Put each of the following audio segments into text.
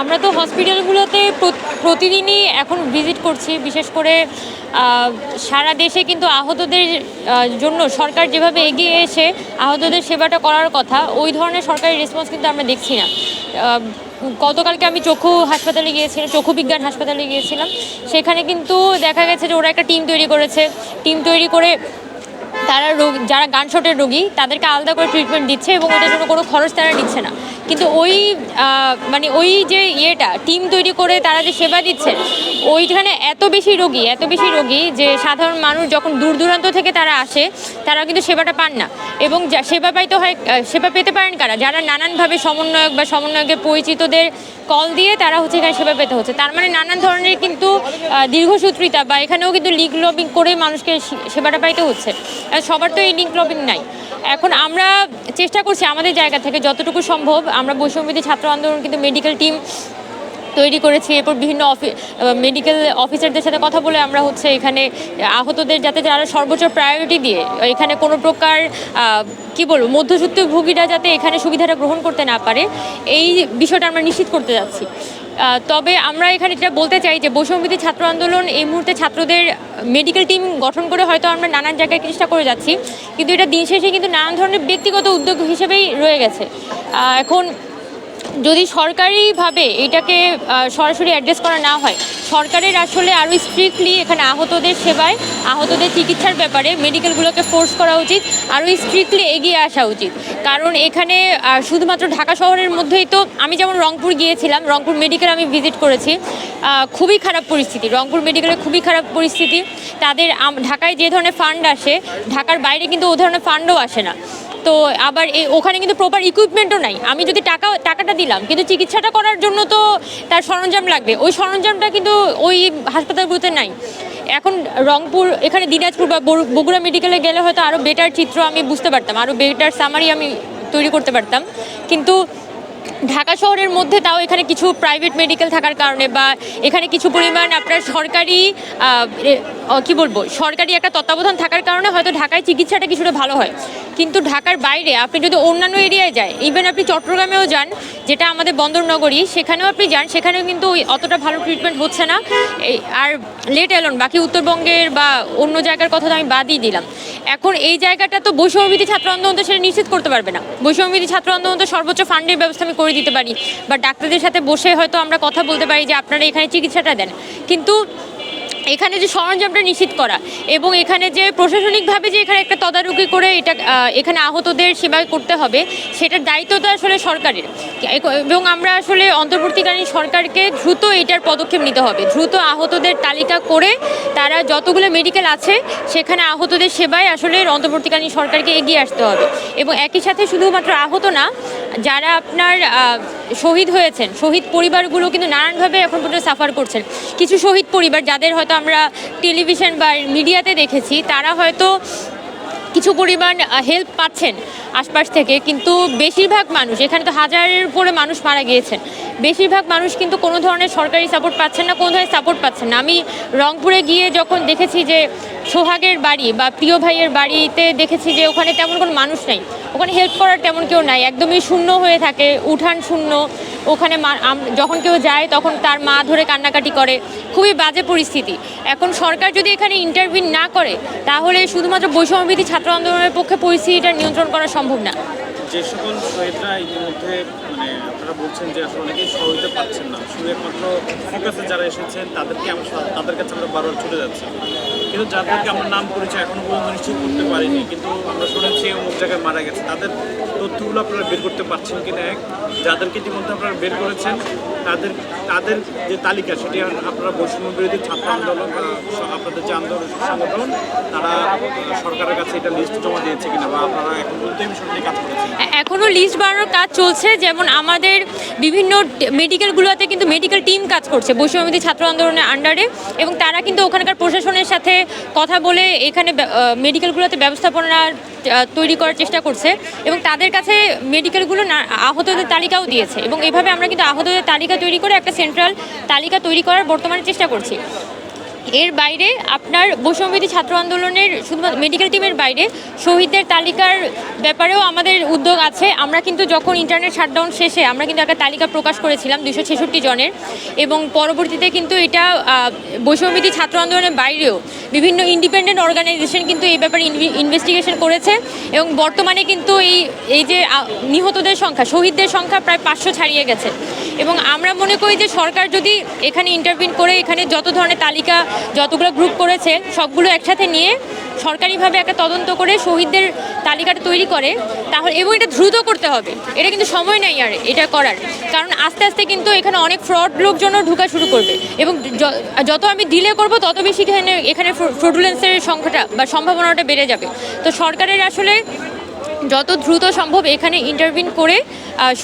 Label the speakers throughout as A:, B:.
A: আমরা তো হসপিটালগুলোতে প্রতিদিনই এখন ভিজিট করছি, বিশেষ করে সারা দেশে কিন্তু আহতদের জন্য সরকার যেভাবে এগিয়ে এসে আহতদের সেবাটা করার কথা, ওই ধরনের সরকারি রেসপন্স কিন্তু আমরা দেখছি না। গতকালকে আমি চক্ষু হাসপাতালে গিয়েছিলাম, চক্ষু বিজ্ঞান হাসপাতালে গিয়েছিলাম, সেখানে কিন্তু দেখা গেছে যে ওরা একটা টিম তৈরি করেছে। টিম তৈরি করে তারা রোগ, যারা গানশটের রোগী, তাদেরকে আলাদা করে ট্রিটমেন্ট দিচ্ছে এবং ওটার জন্য কোনো খরচ তারা নিচ্ছে না। কিন্তু ওই মানে ওই যে ইয়েটা টিম তৈরি করে তারা যে সেবা দিচ্ছে, ওইখানে এত বেশি রোগী, এত বেশি রোগী যে সাধারণ মানুষ যখন দূর দূরান্ত থেকে তারা আসে তারা কিন্তু সেবাটা পান না। এবং সেবা পাইতে হয় সেবা পেতে পারেন কারা? যারা নানানভাবে সমন্বয়ক বা সমন্বয়কের পরিচিতদের কল দিয়ে তারা হচ্ছে এখানে সেবা পেতে হচ্ছে। তার মানে নানান ধরনের কিন্তু দীর্ঘসূত্রিতা বা এখানেও কিন্তু লিগ লবিং করে মানুষকে সেবাটা পাইতে হচ্ছে। সবার তো এই লিগ লবিং নাই। এখন আমরা চেষ্টা করছি আমাদের জায়গা থেকে যতটুকু সম্ভব, আমরা বৈষম্যবিধি ছাত্র আন্দোলন কিন্তু মেডিকেল টিম তৈরি করেছি। এরপর বিভিন্ন মেডিকেল অফিসারদের সাথে কথা বলে আমরা হচ্ছে এখানে আহতদের যাতে যারা সর্বোচ্চ প্রায়োরিটি দিয়ে, এখানে কোনো প্রকার কি বলব মধ্যসূত্র ভোগীরা যাতে এখানে সুবিধাটা গ্রহণ করতে না পারে, এই বিষয়টা আমরা নিশ্চিত করতে যাচ্ছি। তবে আমরা এখানে যেটা বলতে চাই যে বৈষম্যবিধি ছাত্র আন্দোলন এই মুহূর্তে ছাত্রদের মেডিকেল টিম গঠন করে হয়তো আমরা নানান জায়গায় চেষ্টা করে যাচ্ছি, কিন্তু এটা দিন শেষে কিন্তু নানান ধরনের ব্যক্তিগত উদ্যোগ হিসেবেই রয়ে গেছে। এখন যদি সরকারিভাবে এটাকে সরাসরি অ্যাড্রেস করা না হয়, সরকারের আসলে আরও স্ট্রিক্টলি এখানে আহতদের সেবায়, আহতদের চিকিৎসার ব্যাপারে মেডিকেলগুলোকে ফোর্স করা উচিত, আরও স্ট্রিক্টলি এগিয়ে আসা উচিত। কারণ এখানে শুধুমাত্র ঢাকা শহরের মধ্যেই তো আমি যেমন রংপুর গিয়েছিলাম, রংপুর মেডিকেল আমি ভিজিট করেছি খুবই খারাপ পরিস্থিতি। রংপুর মেডিকেলে খুবই খারাপ পরিস্থিতি। তাদের ঢাকায় যে ধরনের ফান্ড আসে, ঢাকার বাইরে কিন্তু ও ধরনের ফান্ডও আসে না। তো আবার এই ওখানে কিন্তু প্রপার ইকুইপমেন্টও নাই। আমি যদি টাকা, টাকাটা দিলাম, কিন্তু চিকিৎসাটা করার জন্য তো তার সরঞ্জাম লাগবে। ওই সরঞ্জামটা কিন্তু ওই হাসপাতালগুলোতে নাই। এখন রংপুর, এখানে দিনাজপুর বা বগুড়া মেডিকেলে গেলে হয়তো আরও বেটার চিত্র আমি বুঝতে পারতাম আরও বেটার সামারি আমি তৈরি করতে পারতাম। কিন্তু ঢাকা শহরের মধ্যে তাও এখানে কিছু প্রাইভেট মেডিকেল থাকার কারণে বা এখানে কিছু পরিমাণ আপনার সরকারি কি বলব, সরকারি একটা তত্ত্বাবধান থাকার কারণে হয়তো ঢাকায় চিকিৎসাটা কিছুটা ভালো হয়। কিন্তু ঢাকার বাইরে আপনি যদি অন্যান্য এরিয়ায় যায় ইভেন আপনি চট্টগ্রামেও যান, যেটা আমাদের বন্দর নগরী সেখানেও আপনি যান, সেখানেও কিন্তু অতটা ভালো ট্রিটমেন্ট হচ্ছে না। আর লেট এলন বাকি উত্তরবঙ্গের বা অন্য জায়গার কথা তো আমি বাদই দিলাম। এখন এই জায়গাটা তো বৈষম্যবিধি ছাত্র আন্দোলন তো সেটা নিশ্চিত করতে পারবে না। বৈষম্যবিধি ছাত্র আন্দোলন তো সর্বোচ্চ ফান্ডের ব্যবস্থা আমি করে দিতে পারি। বা ডাক্তারদের সাথে বসে হয়তো আমরা কথা বলতে পারি যে আপনারা এখানে চিকিৎসাটা দেন। কিন্তু এখানে যে সরঞ্জামটা নিশ্চিত করা এবং এখানে যে প্রশাসনিকভাবে যে এখানে একটা তদারকি করে এটা এখানে আহতদের সেবা করতে হবে, সেটার দায়িত্ব তো আসলে সরকারের। এবং আমরা আসলে অন্তর্বর্তীকালীন সরকারকে দ্রুত এটার পদক্ষেপ নিতে হবে। দ্রুত আহতদের তালিকা করে তারা যতগুলো মেডিকেল আছে, সেখানে আহতদের সেবায় আসলে অন্তর্বর্তীকালীন সরকারকে এগিয়ে আসতে হবে। এবং একই সাথে শুধুমাত্র আহত না যারা আপনার শহীদ হয়েছেন, শহীদ পরিবারগুলো কিন্তু নানানভাবে এখন পর্যন্ত সাফার করছেন। কিছু শহীদ পরিবার যাদের হয়তো আমরা টেলিভিশন বা মিডিয়াতে দেখেছি, তারা হয়তো কিছু পরিমাণ হেল্প পাচ্ছেন আশপাশ থেকে, কিন্তু বেশিরভাগ মানুষ, এখানে তো হাজারের উপরে মানুষ মারা গিয়েছেন। বেশিরভাগ মানুষ কিন্তু কোনো ধরনের সরকারি সাপোর্ট পাচ্ছেন না, কোনো ধরনের সাপোর্ট পাচ্ছেন না। আমি রংপুরে গিয়ে যখন দেখেছি যে সোহাগের বাড়ি বা প্রিয় ভাইয়ের বাড়িতে দেখেছি যে ওখানে তেমন কোনো মানুষ নেই, ওখানে হেল্প করার তেমন কেউ নাই, একদমই শূন্য হয়ে থাকে, উঠান শূন্য। ওখানে যখন কেউ যায় তখন তার মা ধরে কান্নাকাটি করে, খুবই বাজে পরিস্থিতি। এখন সরকার যদি এখানে ইন্টারভিউ না করে, তাহলে শুধুমাত্র বৈষম্যবিধি ছাত্র আন্দোলনের পক্ষে পরিস্থিতিটা নিয়ন্ত্রণ করা সম্ভব না।
B: যে সকল শহীদরা ইতিমধ্যে মানে আপনারা বলছেন যে আসলে অনেকেই সহযোগিতা পাচ্ছেন না। শুধু একমাত্র ফোকাসে যারা এসেছেন, তাদেরকে আমরা তাদের কাছে আমরা বারবার ছুটে যাচ্ছি। কিন্তু যাদেরকে আমার নাম পরিচয় এখনও পর্যন্ত নিশ্চিত করতে পারিনি। কিন্তু আমরা শুনেছি অমুক জায়গায় মারা গেছে। তাদের তথ্যগুলো আপনারা বের করতে পারছেন কিনা এক? যাদেরকে ইতিমধ্যে আপনারা বের করেছেন তাদের তাদের যে তালিকা, সেটি আপনারা বৈষম্য বিরোধী ছাত্র আন্দোলন আপনাদের যে আন্দোলন, সংগঠন, তারা সরকারের কাছে এটা লিস্ট জমা দিয়েছে কিনা বা আপনারা এখন পর্যন্ত এই বিষয়টি কাজ করেছেন?
A: এ- এখনও লিস্ট বানানোর কাজ চলছে। যেমন আমাদের বিভিন্ন মেডিকেলগুলোতে কিন্তু মেডিকেল টিম কাজ করছে বৈষম্যবিধি ছাত্র আন্দোলনের আন্ডারে এবং তারা কিন্তু ওখানকার প্রশাসনের সাথে কথা বলে এখানে মেডিকেলগুলোতে ব্যবস্থাপনা তৈরি করার চেষ্টা করছে। এবং তাদের কাছে মেডিকেলগুলো আহতদের তালিকাও দিয়েছে। এবং এভাবে আমরা কিন্তু আহতদের তালিকা তৈরি করে একটা সেন্ট্রাল তালিকা তৈরি করার বর্তমানে চেষ্টা করছি। এর বাইরে আপনার বৈষম্যবিধি ছাত্র আন্দোলনের শুধুমাত্র মেডিকেল টিমের বাইরে শহীদদের তালিকার ব্যাপারেও আমাদের উদ্যোগ আছে। আমরা কিন্তু যখন ইন্টারনেট শাটডাউন শেষে আমরা কিন্তু একটা তালিকা প্রকাশ করেছিলাম দুশো ছেষট্টি জনের এবং পরবর্তীতে কিন্তু এটা বৈষম্যবিধি ছাত্র আন্দোলনের বাইরেও বিভিন্ন ইন্ডিপেন্ডেন্ট অর্গানাইজেশন কিন্তু এই ব্যাপারে ইনভেস্টিগেশন করেছে এবং বর্তমানে কিন্তু এই এই যে নিহতদের সংখ্যা, শহীদদের সংখ্যা প্রায় পাঁচশো ছাড়িয়ে গেছে। এবং আমরা মনে করি যে সরকার যদি এখানে ইন্টারভিন করে, এখানে যত ধরনের তালিকা, যতগুলো গ্রুপ করেছে, সবগুলো একসাথে নিয়ে সরকারিভাবে একটা তদন্ত করে শহীদদের তালিকাটা তৈরি করে, তাহলে, এবং এটা দ্রুত করতে হবে। এটা কিন্তু সময় নেই আর, এটা করার। কারণ আস্তে আস্তে কিন্তু এখানে অনেক ফ্রড লোকজনও ঢোকা শুরু করবে। এবং যত আমি ডিলে করব, তত বেশি এখানে এখানে ফ্রডুলেন্সের সংখ্যাটা বা সম্ভাবনাটা বেড়ে যাবে। তো সরকারের আসলে যত দ্রুত সম্ভব এখানে ইন্টারভিন করে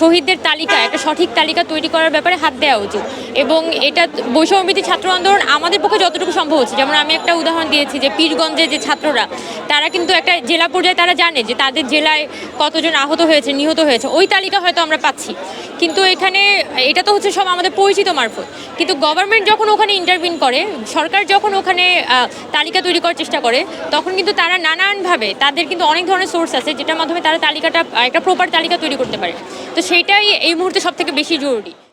A: শহীদদের তালিকা, একটা সঠিক তালিকা তৈরি করার ব্যাপারে হাত দেওয়া উচিত। এবং এটা বৈষম্যবিধি ছাত্র আন্দোলন আমাদের পক্ষে যতটুকু সম্ভব হচ্ছে। যেমন আমি একটা উদাহরণ দিয়েছি যে পীরগঞ্জে যে ছাত্ররা, তারা কিন্তু একটা জেলা পর্যায়ে তারা জানে যে তাদের জেলায় কতজন আহত হয়েছে, নিহত হয়েছে। ওই তালিকা হয়তো আমরা পাচ্ছি। কিন্তু এখানে এটা তো হচ্ছে সব আমাদের পরিচিত মারফত। কিন্তু গভর্নমেন্ট যখন ওখানে ইন্টারভিন করে, সরকার যখন ওখানে তালিকা তৈরি করার চেষ্টা করে, তখন কিন্তু তারা নানানভাবে, তাদের কিন্তু অনেক ধরনের সোর্স আছে, যেটার মাধ্যমে তারা তালিকাটা একটা প্রপার তালিকা তৈরি করতে পারে। তো সেটাই এই মুহূর্তে সব থেকে বেশি জরুরি।